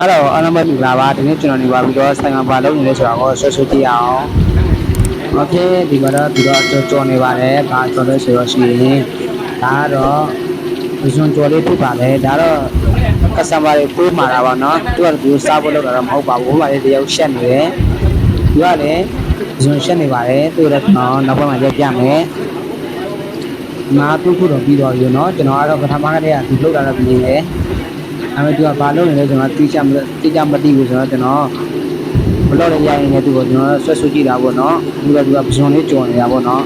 အဲ့တော့အားလုံးပဲဒီလာပါဒီနေ့ကျွန်တော်နေပါပြီးတော့ဆိုင်မှာပါလုပ်နေလဲဆိုတော့ဆွဆွကြည့်အောင်โอเคဒီမှာတော့ဒီတော့ကြော်ကြော်နေပါတယ်ဘာကြော်လဲဆိုတော့ရှိရင်ဒါကတော့ဒီစွန်ကြော်လေးဖြစ်ပါတယ်ဒါတော့ customer တွေပြေးမှာတာပါเนาะသူကဒီစားဖို့လုပ်တာတော့မဟုတ်ပါဘူးဟိုမှာလည်းတယောက်ရှက်နေတယ်သူကလည်းဒီစွန်ရှက်နေပါတယ်သူလည်းတော့နောက်ဘက်မှာရက်ပြမယ်မာတူခုတော့ပြီးတော့ပြီเนาะကျွန်တော်ကတော့ပထမကတည်းကဒီလုပ်တာတော့ပြင်နေတယ် ဒါပေမဲ့သူကဘာလုပ်နေလဲကျွန်တော်တိကျမတိကျမသိဘူးဆိုတော့ကျွန်တော်ဘလော့လည်းရရင်လည်းသူကကျွန်တော်ဆွဲဆူကြည့်တာပေါ့နော်သူကသူကပဇွန်လေးကြော်နေတာပေါ့နော်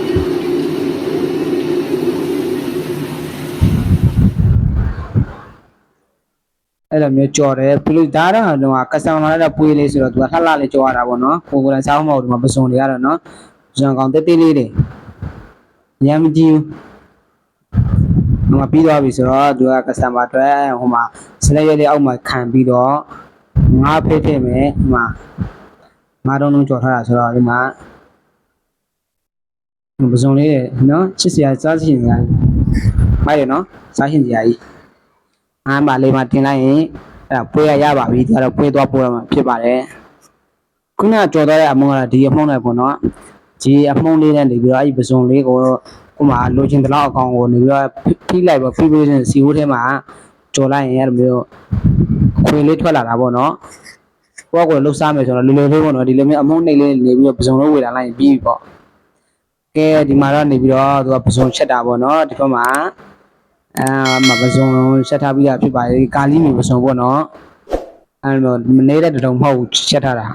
အဲ့လိုမျိုးကြော်တယ်ပြီးလို့ဒါတော့တော့ကစံမာတော့ပွေးလေးဆိုတော့သူကလှလှလေးကြော်ရတာပေါ့နော်ကိုကိုလည်းစားမဟုတ်ဘူးဒီမှာပစုံတွေကတော့နော်ဇွန်ကောင်တက်တက်လေးတွေရမ်းမကြည့်ဘူး ဟိုမှာပြီးသွားပြီဆိုတော့သူကကစတမာအတွက်ဟိုမှာစလက်ရက်လေးအောက်မှာခံပြီးတော့ငါးဖိတ်ဖိတ်မယ်ဟိုမှာငါးတုံးလုံးကြော်ထားတာဆိုတော့ဒီမှာပစုံလေးတဲ့နော်ချစ်စရာစားရှင်စရာမိုက်တယ်နော်စားရှင်စရာကြီးအားမလေးမှာတင်လိုက်ရင်အဲ့ဒါပွဲရရပါပြီဒါတော့ပွဲသွားပွဲမှာဖြစ်ပါတယ်ခုနကကြော်တော့တဲ့အမုန်းကတော့ဒီအမုန်းနဲ့ပေါ့နော်ဒီအမုန်းလေးနဲ့နေပြီးတော့အဲ့ဒီပစုံလေးကိုကိုမှလိုချင်တဲ့လောက်အကောင်ကိုနေပြီးတော့ဖိလိုက်ပေါ့ဖိပြီးရင်စီဟိုးထဲမှာကြော်လိုက်ရင်အဲ့လိုမျိုးခွေလေးထွက်လာတာပေါ့နော်ကိုကကိုလှုပ်ရှားမယ်ဆိုတော့လွယ်လွယ်လေးပေါ့နော်ဒီလိုမျိုးအမုန်းနှိတ်လေးနေပြီးတော့ပစုံလုံးဝေလာလိုက်ရင်ပြီးပြီပေါ့ကဲဒီမှာတော့နေပြီးတော့သူကပစုံချက်တာပေါ့နော်ဒီဘက်မှာအာမပစုံချက်ထားပြီးတာဖြစ်ပါလေကာလီမီပစုံပေါ့နော်အဲ့လိုမနေတဲ့တုံမဟုတ်ဘူးချက်ထားတာ